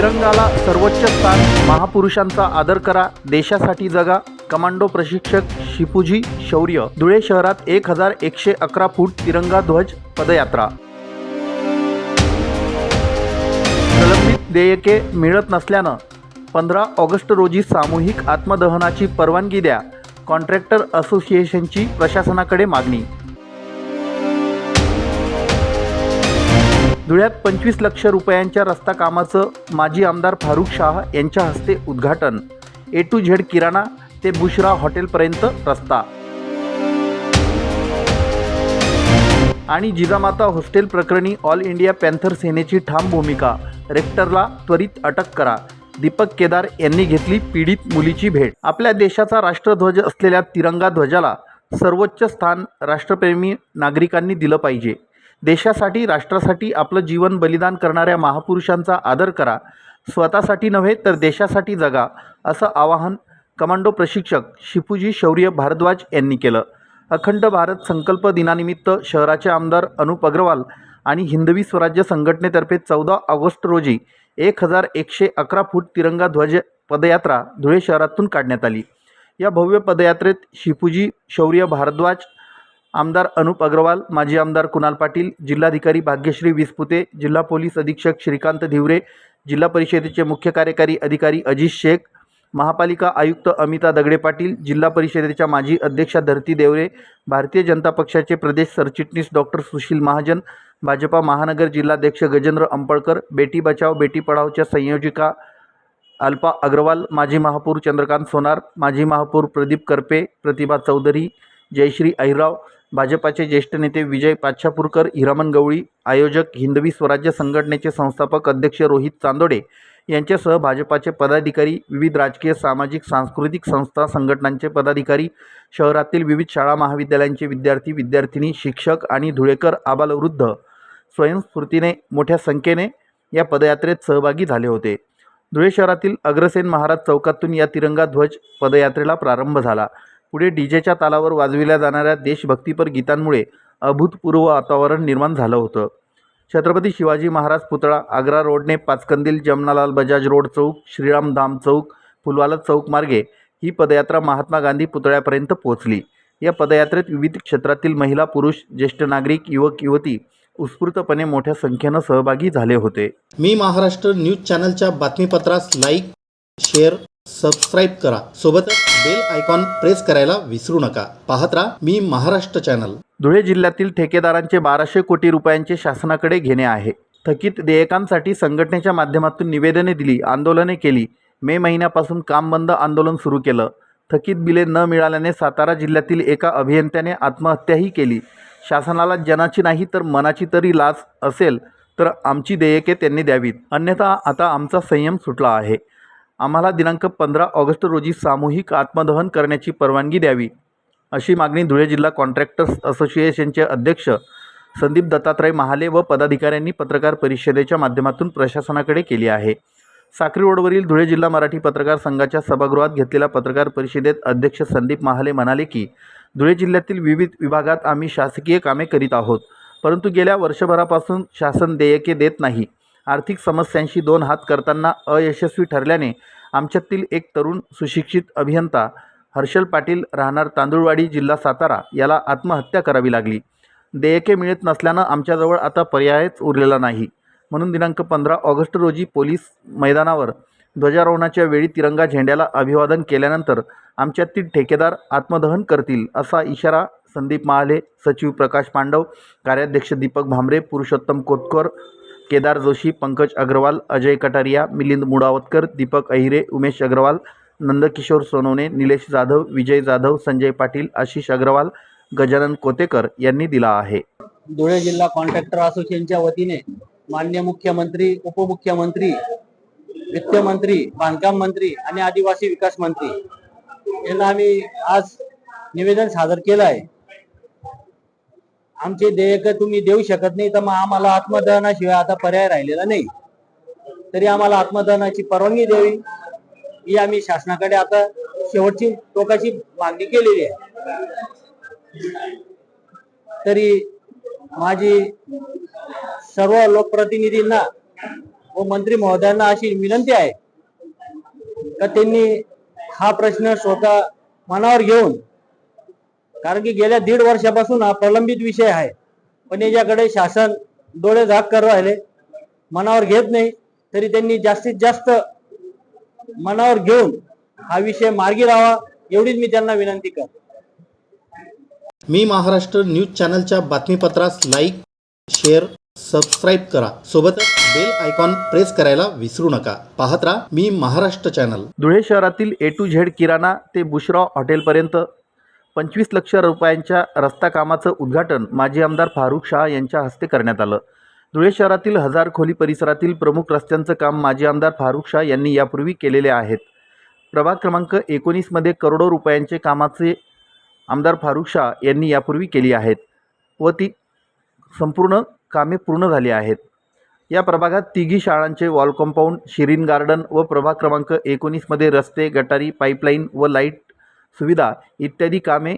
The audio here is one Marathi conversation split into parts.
तिरंगाला सर्वोच्च स्थान महापुरुषांचा आदर करा देशासाठी जगा. कमांडो प्रशिक्षक शिपूजी शौर्य. धुळे शहरात एक हजार एकशे अकरा फूट तिरंगा ध्वज पदयात्रा. प्रलंबित देयके मिळत नसल्यानं पंधरा ऑगस्ट रोजी सामूहिक आत्मदहनाची परवानगी द्या. कॉन्ट्रॅक्टर असोसिएशनची प्रशासनाकडे मागणी. धुळ्यात पंचवीस लक्ष रुपयांच्या रस्ता कामाचं माजी आमदार फारुख शाह यांच्या हस्ते उद्घाटन. ए टू झेड किराणा ते बुशरा हॉटेलपर्यंत रस्ता. आणि जिजामाता हॉस्टेल प्रकरणी ऑल इंडिया पॅन्थर सेनेची ठाम भूमिका. रेक्टरला त्वरित अटक करा. दीपक केदार यांनी घेतली पीडित मुलीची भेट. आपल्या देशाचा राष्ट्रध्वज असलेल्या तिरंगा ध्वजाला सर्वोच्च स्थान राष्ट्रप्रेमी नागरिकांनी दिलं पाहिजे. देशासाठी राष्ट्रासाठी आपलं जीवन बलिदान करणाऱ्या महापुरुषांचा आदर करा. स्वतःसाठी नव्हे तर देशासाठी जगा असं आवाहन कमांडो प्रशिक्षक शिपूजी शौर्य भारद्वाज यांनी केलं. अखंड भारत संकल्प दिनानिमित्त शहराचे आमदार अनुप अग्रवाल आणि हिंदवी स्वराज्य संघटनेतर्फे चौदा ऑगस्ट रोजी एक हजार एकशे अकरा फूट तिरंगा ध्वज पदयात्रा धुळे शहरातून काढण्यात आली. या भव्य पदयात्रेत शिपूजी शौर्य भारद्वाज आमदार अनुप अग्रवाल माजी आमदार कुणाल पाटील जिल्हाधिकारी भाग्यश्री विसपुते जिल्हा पोलीस अधीक्षक श्रीकांत धिवरे जिल्हा परिषदेचे मुख्य कार्यकारी अधिकारी अजिज शेख महापालिका आयुक्त अमिता दगडे पाटील जिल्हा परिषदेच्या माजी अध्यक्षा धरती देवरे भारतीय जनता पक्षाचे प्रदेश सरचिटणीस डॉक्टर सुशील महाजन भाजपा महानगर जिल्हाध्यक्ष गजेंद्र अंपळकर बेटी बचाव बेटी पढावच्या संयोजिका अल्पा अग्रवाल माजी महापौर चंद्रकांत सोनार माजी महापौर प्रदीप करपे प्रतिभा चौधरी जयश्री अहिराव भाजपाचे ज्येष्ठ नेते विजय पाच्छापूरकर हिरामन गवळी आयोजक हिंदवी स्वराज्य संघटनेचे संस्थापक अध्यक्ष रोहित चांदोडे यांच्यासह भाजपाचे पदाधिकारी विविध राजकीय सामाजिक सांस्कृतिक संस्था संघटनांचे पदाधिकारी शहरातील विविध शाळा महाविद्यालयांचे विद्यार्थी विद्यार्थिनी शिक्षक आणि धुळेकर आबालवृद्ध स्वयंस्फूर्तीने मोठ्या संख्येने या पदयात्रेत सहभागी झाले होते. धुळे शहरातील अग्रसेन महाराज चौकातून या तिरंगा ध्वज पदयात्रेला प्रारंभ झाला. पुढे डीजेच्या तालावर वाजविल्या जाणाऱ्या देशभक्तीपर गीतांमुळे अभूतपूर्व वातावरण निर्माण झालं होतं. छत्रपती शिवाजी महाराज पुतळा आग्रा रोडने पाचकंदील जमनालाल बजाज रोड चौक श्रीराम धाम चौक फुलवाला चौक मार्गे ही पदयात्रा महात्मा गांधी पुतळ्यापर्यंत पोहोचली. या पदयात्रेत विविध क्षेत्रातील महिला पुरुष ज्येष्ठ नागरिक युवक युवती उत्स्फूर्तपणे मोठ्या संख्येनं सहभागी झाले होते. मी महाराष्ट्र न्यूज चॅनलच्या बातमीपत्रास लाईक शेअर सबस्क्राईब करा. सोबतच बेल आयकॉन प्रेस करायला विसरू नका. पाहत राहा मी महाराष्ट्र चॅनल धुळे जिल्ह्यातील ठेकेदारांचे बाराशे कोटी रुपयांचे शासनाकडे घेणे आहे. थकीत देयकांसाठी संघटनेच्या माध्यमातून निवेदने दिली आंदोलने केली. मे महिन्यापासून काम बंद आंदोलन सुरू केलं. थकीत बिले न मिळाल्याने सातारा जिल्ह्यातील एका अभियंत्याने आत्महत्याही केली. शासनाला जनाची नाही तर मनाची तरी लाच असेल तर आमची देयके त्यांनी द्यावीत. अन्यथा आता आमचा संयम सुटला आहे. आम्हाला दिनांक पंधरा ऑगस्ट रोजी सामूहिक आत्मदहन करण्याची परवानगी द्यावी अशी मागणी धुळे जिल्हा कॉन्ट्रॅक्टर्स असोसिएशनचे अध्यक्ष संदीप दत्तात्रय महाले व पदाधिकाऱ्यांनी पत्रकार परिषदेच्या माध्यमातून प्रशासनाकडे केली आहे. साक्री रोडवरील धुळे जिल्हा मराठी पत्रकार संघाच्या सभागृहात घेतलेल्या पत्रकार परिषदेत अध्यक्ष संदीप महाले म्हणाले की धुळे जिल्ह्यातील विविध विभागात आम्ही शासकीय कामे करीत आहोत परंतु गेल्या वर्षभरापासून शासन देयके देत नाही. आर्थिक समस्यांशी दोन हात करताना अयशस्वी ठरल्याने आमच्यातील एक तरुण सुशिक्षित अभियंता हर्षल पाटील राहणार तांदूळवाडी जिल्हा सातारा याला आत्महत्या करावी लागली. देयके मिळत नसल्यानं आमच्याजवळ आता पर्यायच उरलेला नाही. म्हणून दिनांक पंधरा ऑगस्ट रोजी पोलीस मैदानावर ध्वजारोहणाच्या वेळी तिरंगा झेंड्याला अभिवादन केल्यानंतर आमच्यातील ठेकेदार आत्मदहन करतील असा इशारा संदीप महाले सचिव प्रकाश पांडव कार्याध्यक्ष दीपक भांबरे पुरुषोत्तम कोतकर केदार जोशी पंकज अग्रवाल अजय कटारिया मिलिंद मुडावतकर दीपक अहिरे उमेश अग्रवाल नंदकिशोर सोनवणे निलेश जाधव विजय जाधव संजय पाटील आशिष अग्रवाल गजानन कोतेकर यांनी दिला आहे. धुळे जिल्हा कॉन्ट्रॅक्टर असोसिएशनच्या वतीने मान्य मुख्यमंत्री उपमुख्यमंत्री वित्तमंत्री बांधकाम मंत्री आणि आदिवासी विकास मंत्री यांना आम्ही आज निवेदन सादर केलं आहे. आमचे देयक तुम्ही देऊ शकत नाही तर मग आम्हाला आत्मदहनाशिवाय आता पर्याय राहिलेला नाही. तरी आम्हाला आत्मदहनाची परवानगी द्यावी. ही आम्ही शासनाकडे आता शेवटची टोकाची मागणी केलेली आहे. तरी माझी सर्व लोकप्रतिनिधींना व मंत्री महोदयांना अशी विनंती आहे का त्यांनी हा प्रश्न स्वतः मनावर घेऊन कारण की गेल्या दीड वर्षापासून हा प्रलंबित विषय आहे. पण याच्याकडे शासन डोळे झाक कर राहिले. मनावर घेत नाही. तरी त्यांनी जास्तीत जास्त मनावर घेऊन हा विषय मार्गी लावा एवढीच मी त्यांना विनंती करतो. मी महाराष्ट्र न्यूज चॅनलच्या बातमीपत्रास लाईक शेअर सबस्क्राईब करा. सोबतच बेल आयकॉन प्रेस करायला विसरू नका. पाहत राहा मी महाराष्ट्र चॅनल. धुळे शहरातील ए टू झेड किराणा ते बुशरा हॉटेलपर्यंत पंचवीस लक्ष रुपयांच्या रस्ता कामाचं उद्घाटन माजी आमदार फारुख शाह यांच्या हस्ते करण्यात आलं. धुळे शहरातील हजार खोली परिसरातील प्रमुख रस्त्यांचं काम माजी आमदार फारुख शाह यांनी यापूर्वी केलेले आहेत. प्रभाग क्रमांक एकोणीसमध्ये करोडो रुपयांचे कामाचे आमदार फारुख शाह यांनी यापूर्वी केली आहेत व ती संपूर्ण कामे पूर्ण झाली आहेत. या प्रभागात तिघी शाळांचे वॉल कंपाऊंड शिरीन गार्डन व प्रभाग क्रमांक एकोणीसमध्ये रस्ते गटारी पाईपलाईन व लाइट सुविधा इत्यादी कामे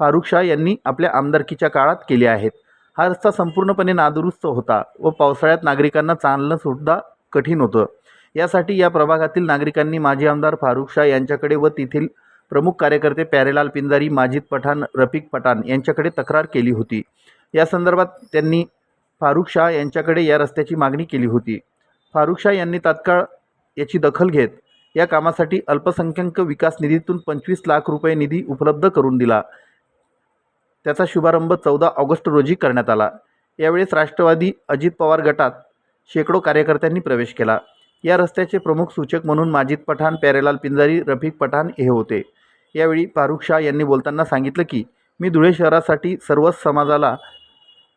फारुख शाह यांनी आपल्या आमदारकीच्या काळात केली आहेत. हा रस्ता संपूर्णपणे नादुरुस्त होता व पावसाळ्यात नागरिकांना चालणंसुद्धा कठीण होतं. यासाठी या प्रभागातील नागरिकांनी माजी आमदार फारुख शाह यांच्याकडे व तेथील प्रमुख कार्यकर्ते प्यारेलाल पिंजारी माजिद पठाण रफिक पठाण यांच्याकडे तक्रार केली होती. या संदर्भात त्यांनी फारुख शाह यांच्याकडे या रस्त्याची मागणी केली होती. फारुख शाह यांनी तात्काळ याची दखल घेत या कामासाठी अल्पसंख्याक विकास निधीतून पंचवीस लाख रुपये निधी उपलब्ध करून दिला. त्याचा शुभारंभ चौदा ऑगस्ट रोजी करण्यात आला. यावेळेस राष्ट्रवादी अजित पवार गटात शेकडो कार्यकर्त्यांनी प्रवेश केला. या रस्त्याचे प्रमुख सूचक म्हणून माजिद पठाण प्यारेलाल पिंजारी रफिक पठाण हे होते. यावेळी फारुख शाह यांनी बोलताना सांगितलं की मी धुळे शहरासाठी सर्वच समाजाला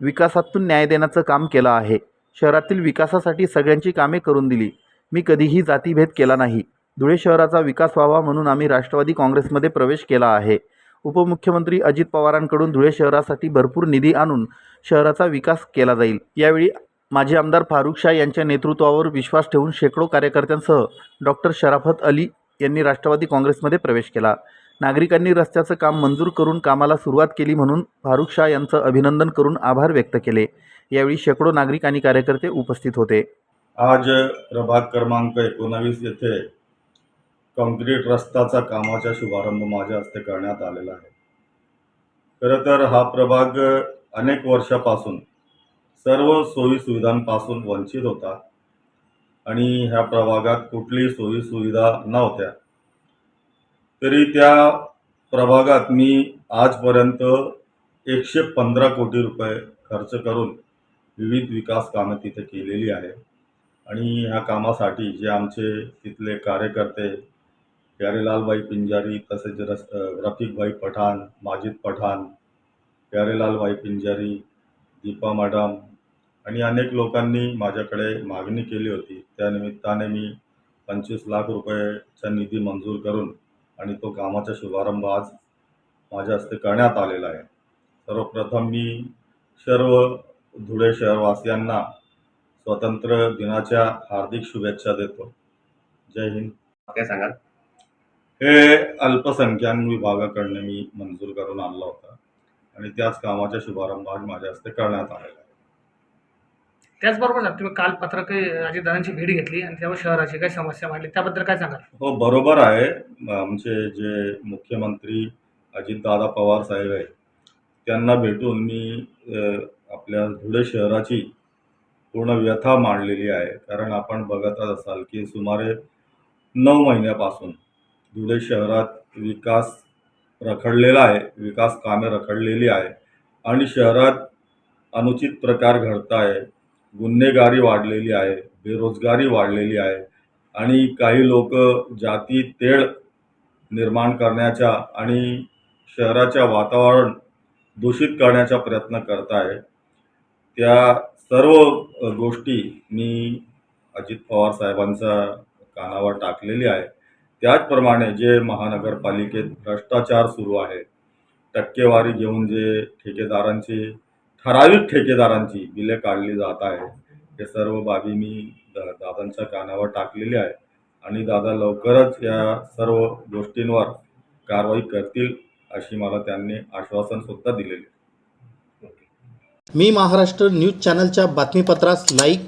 विकासातून न्याय देण्याचं काम केलं आहे. शहरातील विकासासाठी सगळ्यांची कामे करून दिली. मी कधीही जातीभेद केला नाही. धुळे शहराचा विकास व्हावा म्हणून आम्ही राष्ट्रवादी काँग्रेसमध्ये प्रवेश केला आहे. उपमुख्यमंत्री अजित पवारांकडून धुळे शहरासाठी भरपूर निधी आणून शहराचा विकास केला जाईल. यावेळी माजी आमदार फारुख शाह यांच्या नेतृत्वावर विश्वास ठेवून शेकडो कार्यकर्त्यांसह डॉक्टर शराफत अली यांनी राष्ट्रवादी काँग्रेसमध्ये प्रवेश केला. नागरिकांनी रस्त्याचं काम मंजूर करून कामाला सुरुवात केली म्हणून फारुख शाह यांचं अभिनंदन करून आभार व्यक्त केले. यावेळी शेकडो नागरिक आणि कार्यकर्ते उपस्थित होते. आज प्रभाग क्रमांक एकोणावीस येथे कॉन्क्रीट रस्ताचा कामाचा शुभारंभ माझ्या हस्ते करण्यात आलेला आहे. खरं तर हा प्रभाग अनेक वर्षापासून सर्व सोयी सुविधांपासून वंचित होता आणि ह्या प्रभागात कुठलीही सोयीसुविधा नव्हत्या. तरी त्या प्रभागात मी आजपर्यंत एकशे पंधरा कोटी रुपये खर्च करून विविध विकास कामं तिथे केलेली आहे आणि ह्या कामासाठी जे आमचे तिथले कार्यकर्ते प्यारेलालबाई पिंजारी तसेच रस रफिकभाई पठाण माजिद पठाण प्यारेलालबाई पिंजारी दीपा मॅडम आणि अनेक लोकांनी माझ्याकडे मागणी केली होती. त्या निमित्ताने मी पंचवीस लाख रुपयेचा निधी मंजूर करून आणि तो कामाचा शुभारंभ आज माझ्या हस्ते करण्यात आलेला आहे. सर्वप्रथम मी सर्व धुळे शहरवासियांना स्वातंत्र्य दिनाच्या हार्दिक शुभेच्छा देतो. जय हिंद. काय सांगाल? हे अल्पसंख्याक विभागाकडनं मी मंजूर करून आणला होता आणि त्याच कामाचा शुभारंभ आज माझ्या हस्ते करण्यात आलेला आहे. त्याचबरोबर ना तुम्ही काल पत्रक अजितदादांची भेट घेतली आणि त्यावर शहराची काही समस्या मांडली. त्याबद्दल काय सांगाल? हो बरोबर आहे. आमचे जे मुख्यमंत्री अजितदादा पवार साहेब आहे त्यांना भेटून मी आपल्या धुळे शहराची पूर्ण व्यथा मांडलेली आहे. कारण आपण बघतच असाल की सुमारे नऊ महिन्यापासून धुळे शहरात विकास रखडलेला आहे विकास कामे रखडलेली आहे आणि शहरात अनुचित प्रकार घडत आहे. गुन्हेगारी वाढलेली आहे बेरोजगारी वाढलेली आहे आणि काही लोक जाती तेढ निर्माण करण्याच्या आणि शहराच्या वातावरण दूषित करण्याचा प्रयत्न करत आहे. त्या सर्व गोष्टी मी अजित पवार साहेबांचा कानावर टाकलेली आहे. त्याचप्रमाणे जे महानगरपालिकेत भ्रष्टाचार सुरू आहे टक्केवारी घेऊन जे ठेकेदारांची ठराविक ठेकेदारांची बिले काढली जात आहे हे सर्व बाबी मी दा दादांच्या कानावर टाकलेली आहे. आणि दादा लवकरच या सर्व गोष्टींवर कारवाई करतील अशी मला त्यांनी आश्वासन सुद्धा दिलेले मी महाराष्ट्र न्यूज चॅनलच्या बातमीपत्रास लाईक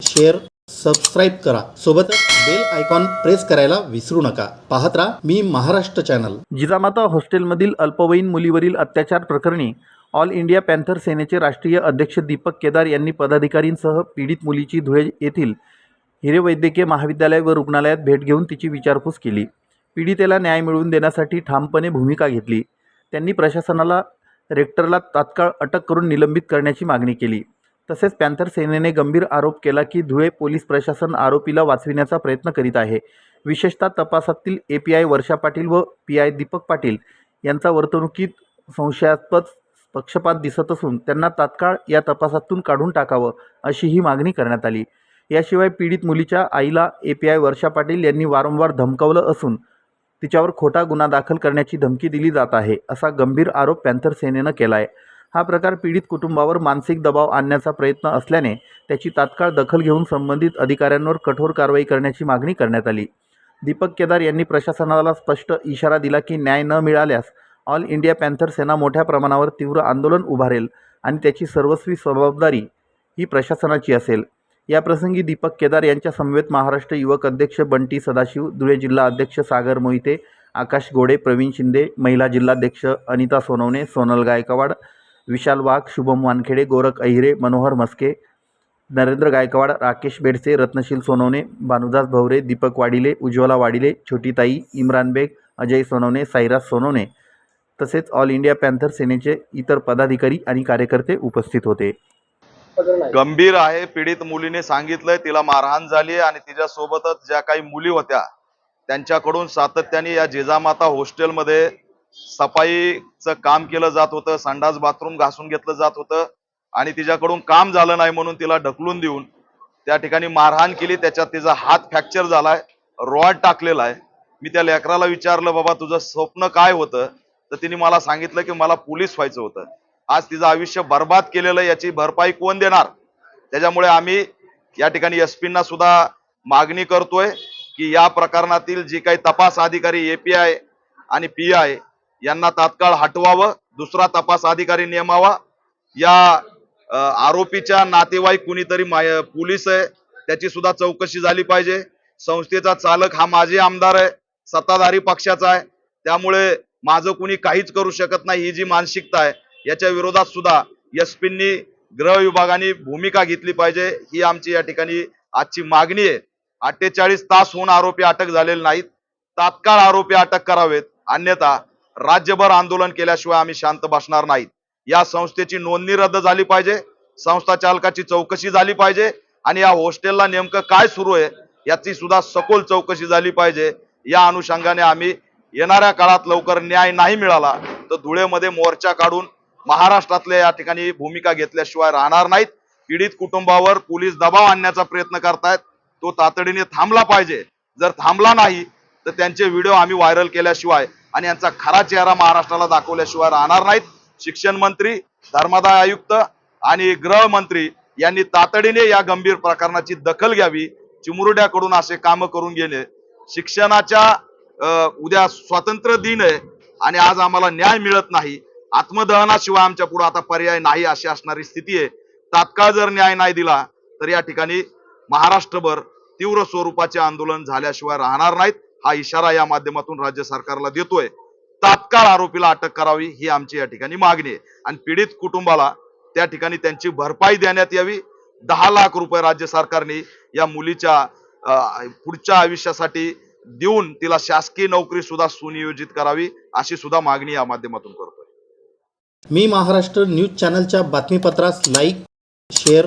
शेअर सबस्क्राईब करा. सोबतच बेल आयकॉन प्रेस करायला विसरू नका. पाहत राहा मी महाराष्ट्र चॅनल. जिजामाता हॉस्टेलमधील अल्पवयीन मुलीवरील अत्याचार प्रकरणी ऑल इंडिया पॅन्थर सेनेचे राष्ट्रीय अध्यक्ष दीपक केदार यांनी पदाधिकारींसह पीडित मुलीची धुळे येथील हिरे वैद्यकीय महाविद्यालय व रुग्णालयात भेट घेऊन तिची विचारपूस केली. पीडितेला न्याय मिळवून देण्यासाठी ठामपणे भूमिका घेतली. त्यांनी प्रशासनाला रेक्टरला तात्काळ अटक करून निलंबित करण्याची मागणी केली. तसेच पॅन्थर सेनेने गंभीर आरोप केला की धुळे पोलीस प्रशासन आरोपीला वाचविण्याचा प्रयत्न करीत आहे. विशेषतः तपासातील A P I Varsha Patil व पी आय दीपक पाटील यांचा वर्तणुकीत संशयास्पद पक्षपात दिसत असून त्यांना तात्काळ या तपासातून काढून टाकावं अशी ही मागणी करण्यात आली. याशिवाय पीडित मुलीच्या आईला A P I Varsha Patil यांनी वारंवार धमकावलं असून तिच्यावर खोटा गुन्हा दाखल करण्याची धमकी दिली जात आहे असा गंभीर आरोप पॅन्थर सेनेनं केला आहे हा प्रकार पीडित कुटुंबावर मानसिक दबाव आणण्याचा प्रयत्न असल्याने त्याची तात्काळ दखल घेऊन संबंधित अधिकाऱ्यांवर कठोर कारवाई करण्याची मागणी करण्यात आली. दीपक केदार यांनी प्रशासनाला स्पष्ट इशारा दिला की न्याय न मिळाल्यास ऑल इंडिया पॅन्थर सेना मोठ्या प्रमाणावर तीव्र आंदोलन उभारेल आणि त्याची सर्वस्वी जबाबदारी ही प्रशासनाची असेल. याप्रसंगी दीपक केदार यांच्या समवेत महाराष्ट्र युवक अध्यक्ष बंटी सदाशिव धुळे जिल्हा अध्यक्ष सागर मोहिते आकाश गोडे प्रवीण शिंदे महिला जिल्हाध्यक्ष अनिता सोनवणे सोनल गायकवाड विशाल वाघ शुभम वानखेडे गोरख अहिरे मनोहर मस्के नरेंद्र गायकवाड राकेश बेडसे रत्नशील सोनवणे भानुदास भवरे दीपक वाडिले उज्ज्वला वाडिले छोटीताई इम्रान बेग अजय सोनवणे साईराज सोनवणे तसेच ऑल इंडिया पॅन्थर सेनेचे इतर पदाधिकारी आणि कार्यकर्ते उपस्थित होते. गंभीर आहे पीडित मुलीने सांगितलंय तिला मारहाण झाली आहे आणि तिच्या सोबतच ज्या काही मुली होत्या त्यांच्याकडून सातत्याने या जिजामाता हॉस्टेलमध्ये सफाईचं काम केलं जात होतं संडास बाथरूम घासून घेतलं जात होतं आणि तिच्याकडून काम झालं नाही म्हणून तिला ढकलून देऊन त्या ठिकाणी मारहाण केली. त्याच्यात तिचा हात फ्रॅक्चर झालाय रॉड टाकलेला आहे. मी त्या लेकराला विचारलं बाबा तुझं स्वप्न काय होतं? तर तिने मला सांगितलं की मला पोलीस व्हायचं होतं. आज तिचं आयुष्य बर्बाद केलेलं याची भरपाई कोण देणार? त्याच्यामुळे आम्ही या ठिकाणी एस पींना सुद्धा मागणी करतोय की या प्रकरणातील जी काही तपास अधिकारी एपीआय आणि पी आय यांना तात्काळ हटवावं दुसरा तपास अधिकारी नेमावा या आरोपीच्या नातेवाईक कुणीतरी माय- पोलीस आहे त्याची सुद्धा चौकशी झाली पाहिजे. संस्थेचा चालक हा माझे आमदार आहे सत्ताधारी पक्षाचा आहे. त्यामुळे माझं कुणी काहीच करू शकत नाही ही जी मानसिकता आहे याच्या विरोधात सुद्धा एसपींनी गृह विभागाने भूमिका घेतली पाहिजे. ही आमची या ठिकाणी आजची मागणी आहे. अठ्ठेचाळीस तास होऊन आरोपी अटक झालेले नाहीत. तात्काळ आरोपी अटक करावेत. अन्यथा राज्यभर आंदोलन केल्याशिवाय आम्ही शांत बसणार नाहीत. या संस्थेची नोंदणी रद्द झाली पाहिजे. संस्था चालकाची चौकशी झाली पाहिजे. आणि या हॉस्टेलला नेमकं काय सुरू आहे याची सुद्धा सखोल चौकशी झाली पाहिजे. या अनुषंगाने आम्ही येणाऱ्या काळात लवकर न्याय नाही मिळाला तर धुळेमध्ये मोर्चा काढून महाराष्ट्रातल्या या ठिकाणी भूमिका घेतल्याशिवाय राहणार नाहीत. पीडित कुटुंबावर पोलीस दबाव आणण्याचा प्रयत्न करतायत. तो तातडीने थांबला पाहिजे. जर थांबला नाही तर त्यांचे व्हिडिओ आम्ही व्हायरल केल्याशिवाय आणि यांचा खरा चेहरा महाराष्ट्राला दाखवल्याशिवाय राहणार नाहीत. शिक्षण मंत्री धर्मादाय आयुक्त आणि गृहमंत्री यांनी तातडीने या गंभीर प्रकरणाची दखल घ्यावी चिमुरड्याकडून असे काम करून गेले शिक्षणाच्या अं, उद्या स्वातंत्र्य दिन आहे आणि आज आम्हाला न्याय मिळत नाही. आत्मदहनाशिवाय आमच्या पुढे आता पर्याय नाही अशी असणारी स्थिती आहे. तात्काळ जर न्याय नाही दिला तर या ठिकाणी महाराष्ट्रभर तीव्र स्वरूपाचे आंदोलन झाल्याशिवाय राहणार नाहीत. हा इशारा या माध्यमातून राज्य सरकारला देतोय. तात्काळ आरोपीला अटक करावी ही आमची या ठिकाणी मागणी आहे. आणि पीडित कुटुंबाला त्या ठिकाणी त्यांची भरपाई देण्यात यावी. दहा लाख रुपये राज्य सरकारने या मुलीच्या पुढच्या आयुष्यासाठी देऊन तिला शासकीय नोकरी सुद्धा सुनियोजित करावी अशी सुद्धा मागणी या माध्यमातून करतोय. मी महाराष्ट्र न्यूज चॅनलच्या बातमीपत्रास लाईक शेअर